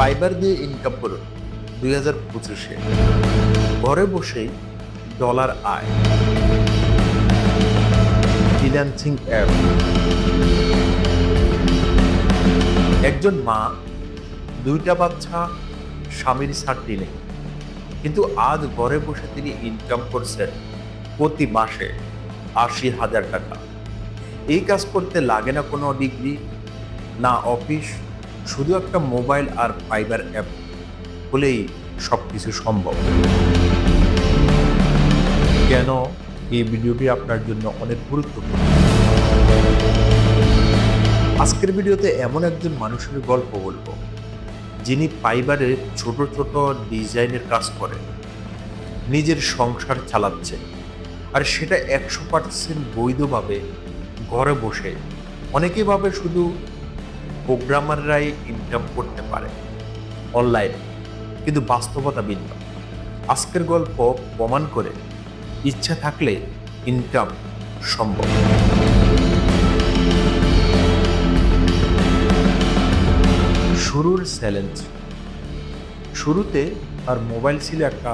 Fibre দিয়ে income করুন দুই হাজার পঁচিশে। ঘরে বসেই ডলার আয়। ফ্রিল্যান্সিং অ্যাপ একজন মা, দুইটা বাচ্চা, স্বামীর ছাড়টি নেই। কিন্তু আজ ঘরে বসে তিনি ইনকাম করছেন প্রতি মাসে আশি হাজার টাকা। এই কাজ করতে লাগে না কোনো ডিগ্রি না অফিস শুধু একটা মোবাইল আর ফাইবার অ্যাপ হলেই সব কিছু সম্ভব। কেন? এই ভিডিওটি আপনার জন্য অনেক গুরুত্বপূর্ণ। আজকের ভিডিওতে এমন একজন মানুষের গল্প বলব, যিনি ফাইবারের ছোট ছোট ডিজাইনের কাজ করেন, নিজের সংসার চালাচ্ছে আর সেটা একশো পার্সেন্ট বৈধভাবে ঘরে বসে অনেকে ভাবে শুধু প্রোগ্রামাররাই ইনকাম করতে পারে। অনলাইন কিন্তু বাস্তবতা ভিন্ন। আজকের গল্প প্রমাণ করে ইচ্ছা থাকলে ইনকাম সম্ভব। শুরুর চ্যালেঞ্জ শুরুতে তার মোবাইল ছিল একটা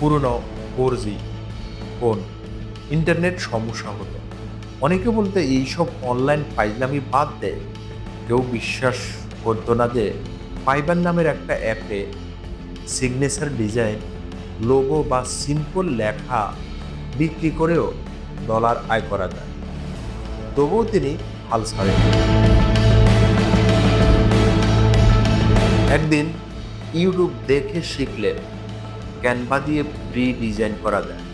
পুরনো ফোর জি ফোন ইন্টারনেট সমস্যা হতো। অনেকে বলতে এইসব অনলাইন ফাইজলামি বাদ দেয়। কেউ বিশ্বাস করতো না যে ফাইবার নামের একটা অ্যাপে সিগনেচার ডিজাইন লোগো বা সিম্পল লেখা বিক্রি করেও ডলার আয় করা যায়। তবুও তিনি হাল ছাড়েন একদিন ইউটিউব দেখে শিখলেন, ক্যানভা দিয়ে প্রি ডিজাইন করা যায়।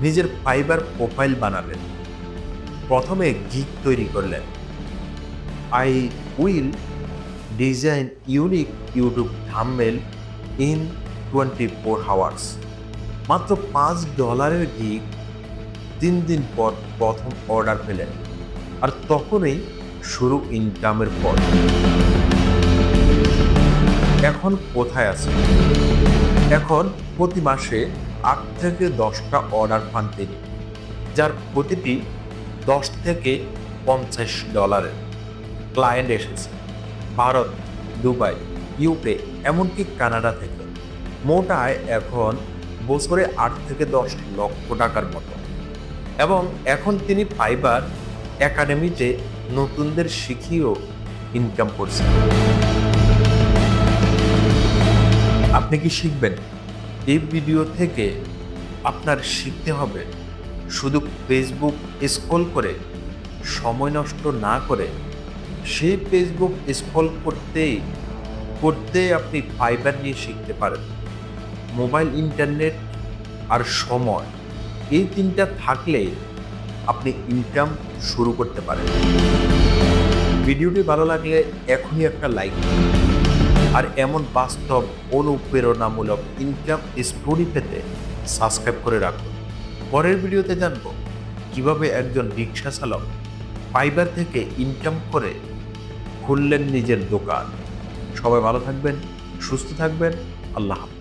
নিজের ফাইবার প্রোফাইল বানালেন। প্রথমে গিক তৈরি করলেন। Will design unique YouTube thumbnail in twenty four hours মাত্র পাঁচ ডলারের গিক তিন দিন পর প্রথম অর্ডার পেলেন। আর তখনই শুরু ইনকামের পর এখন কোথায় আছে? এখন প্রতি মাসে আট থেকে দশটা অর্ডার পান তিনি, যার প্রতিটি দশ থেকে পঞ্চাশ ডলারের ক্লায়েন্ট এসেছে। ভারত, দুবাই ইউকে এমনকি কানাডা থেকে। মোটায় এখন বছরে আট থেকে দশ লক্ষ টাকার মতো। এবং এখন তিনি ফাইবার একাডেমিতে নতুনদের শিখিয়েও ইনকাম করছেন। আপনি কি শিখবেন? এই ভিডিও থেকে আপনার শিখতে হবে। শুধু ফেসবুক স্ক্রল করে সময় নষ্ট না করে সেই ফেসবুক স্ক্রল করতে করতে আপনি ফাইবার নিয়ে শিখতে পারেন। মোবাইল ইন্টারনেট আর সময়, এই তিনটা থাকলে আপনি ইনকাম শুরু করতে পারেন। ভিডিওটি ভালো লাগলে এখনই একটা লাইক আর এমন বাস্তব অনুপ্রেরণামূলক ইনকাম স্টোরি পেতে সাবস্ক্রাইব করে রাখুন। পরের ভিডিওতে জানব কীভাবে একজন রিক্সা চালক ফাইবার থেকে ইনকাম করে খুললেন নিজের দোকান। সবাই ভালো থাকবেন সুস্থ থাকবেন। আল্লাহ হাফেজ।